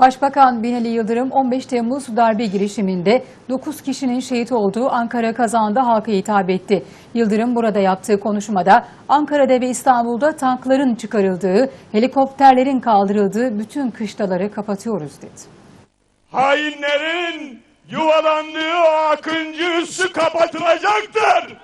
Başbakan Binali Yıldırım 15 Temmuz darbe girişiminde 9 kişinin şehit olduğu Ankara kazanda halka hitap etti. Yıldırım burada yaptığı konuşmada Ankara'da ve İstanbul'da tankların çıkarıldığı, helikopterlerin kaldırıldığı bütün kışlaları kapatıyoruz dedi. hainlerin yuvalandığı akıncı üssü kapatılacaktır.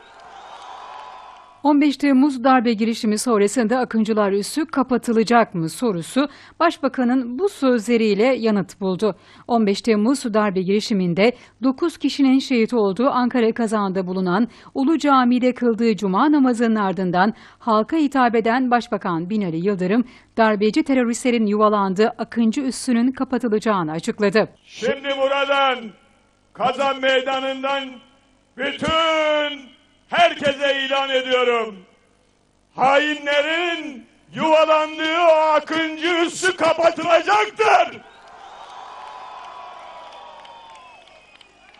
15 Temmuz darbe girişimi sonrasında Akıncılar Üssü kapatılacak mı sorusu Başbakanın bu sözleriyle yanıt buldu. 15 Temmuz darbe girişiminde 9 kişinin şehit olduğu Ankara kazağında bulunan Ulu Cami'de kıldığı cuma namazının ardından halka hitap eden Başbakan Binali Yıldırım darbeci teröristlerin yuvalandığı Akıncı Üssü'nün kapatılacağını açıkladı. Şimdi buradan kazan meydanından bütün herkese ilan ediyorum. Hainlerin yuvalandığı o akıncı üssü kapatılacaktır.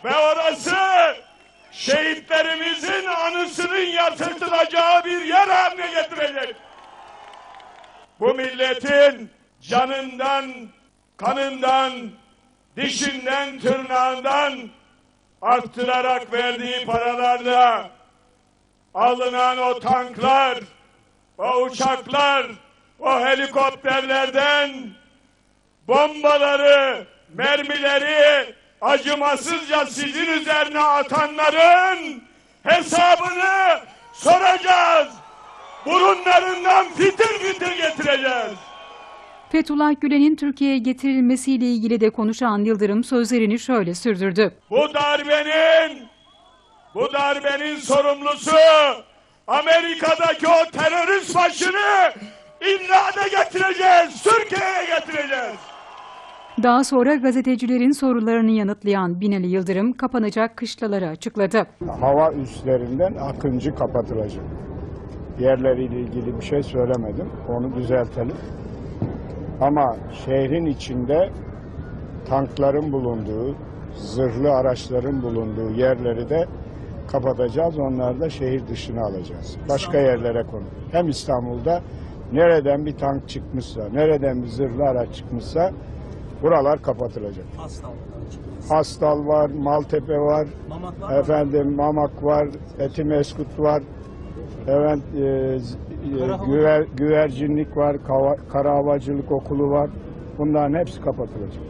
Ve orası şehitlerimizin anısının yaşatılacağı bir yer haline getirecek. Bu milletin canından, kanından, dişinden, tırnağından arttırarak verdiği paralarla alınan o tanklar, o uçaklar, o helikopterlerden bombaları, mermileri acımasızca sizin üzerine atanların hesabını soracağız. Burunlarından fitil fitil getireceğiz. Fethullah Gülen'in Türkiye'ye getirilmesiyle ilgili de konuşan Yıldırım sözlerini şöyle sürdürdü. Bu darbenin bu darbenin sorumlusu Amerika'daki o terörist başını imdada getireceğiz. Türkiye'ye getireceğiz. Daha sonra gazetecilerin sorularını yanıtlayan Binali Yıldırım kapanacak kışlaları açıkladı. hava üslerinden Akıncı kapatılacak. Yerleriyle ilgili bir şey söylemedim. Onu düzeltelim. Ama şehrin içinde tankların bulunduğu, zırhlı araçların bulunduğu yerleri de kapatacağız. Onları da şehir dışına alacağız. Başka yerlere konu. Hem İstanbul'da nereden bir tank çıkmışsa, nereden bir zırhlı araç çıkmışsa buralar kapatılacak. Hastal var, Maltepe var, Mamak var efendim Mamak var, Etimeskut var, evet, e, e, güver, güvercinlik var, kava, karahavacılık okulu var. Bunların hepsi kapatılacak.